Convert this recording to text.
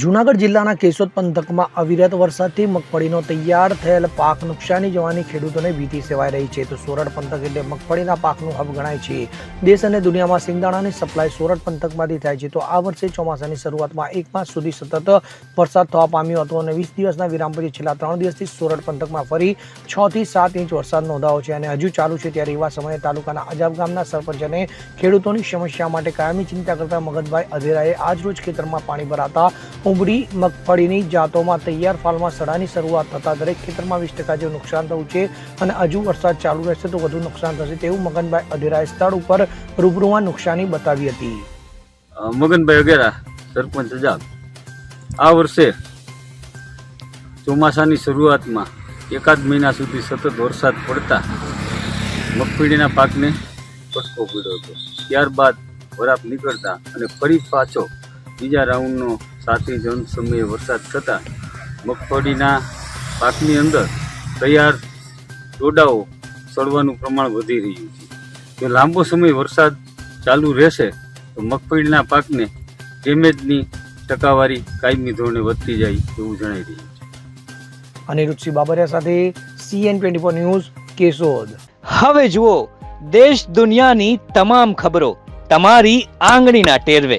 જૂનાગઢ જિલ્લાના કેશોદ પંથકમાં અવિરત વરસાદથી મગફળીનો તૈયાર થયેલ પાક નુકસાની જવાની ખેડૂતોને ભીતિ સેવાઈ રહી છે. તો સોરઠ પંથક એટલે મગફળીના પાકનું હબ ગણાય છે. દેશ અને દુનિયામાં સિંગદાણાની સપ્લાય સોરઠ પંથકમાંથી થાય છે. તો આ વર્ષે ચોમાસાની શરૂઆતમાં એક માસ સુધી સતત વરસાદ થવા પામ્યો હતો અને વીસ દિવસના વિરામ પછી છેલ્લા ત્રણ દિવસથી સોરઠ પંથકમાં ફરી છ થી સાત ઇંચ વરસાદ નોંધાયો છે અને હજુ ચાલુ છે ત્યારે એવા સમયે તાલુકાના અજાબ ગામના સરપંચ અને ખેડૂતોની સમસ્યા માટે કાયમી ચિંતા કરતા મગધભાઈ અધેરાએ આજરોજ ખેતરમાં પાણી ભરાતા ઉમરી મગફળીની જાતોમાં તૈયાર ફાલમાં સડાની શરૂઆત થતાં દરેક ખેતરમાં વીસ ટકા જેવું નુકસાન થયું છે અને હજુ વરસાદ ચાલુ રહેશે તો વધુ નુકસાન થશે તેવું મગનભાઈ અધેરાએ સ્થળ ઉપર રૂબરૂમાં નુકસાની બતાવી હતી. મગનભાઈ અગેરા સરપંચ અજાબ આ વર્ષે ચોમાસાની શરૂઆતમાં એકાદ મહિના સુધી સતત વરસાદ પડતા મગફળીના પાકને ફટકો પડ્યો હતો. ત્યારબાદ વરાપ નીકળતા અને ફરી પાછો બીજા રાઉન્ડનો સાત ઇંચ સમયે વરસાદ થતાં મગફળીના પાકની અંદર તૈયાર ડોડાઓ સડવાનું પ્રમાણ વધી રહ્યું છે. જો લાંબો સમય વરસાદ ચાલુ રહેશે તો મગફળીના પાકને ડેમેજની ટકાવારી કાયમી ધોરણે વધતી જાય એવું જણાઈ રહ્યું છે. અનિરુદ્ધસિંહ બાબરિયા સાથે CN twenty four news Keshod. હવે જુઓ દેશ દુનિયાની તમામ ખબરો તમારી આંગળીના ટેરવે.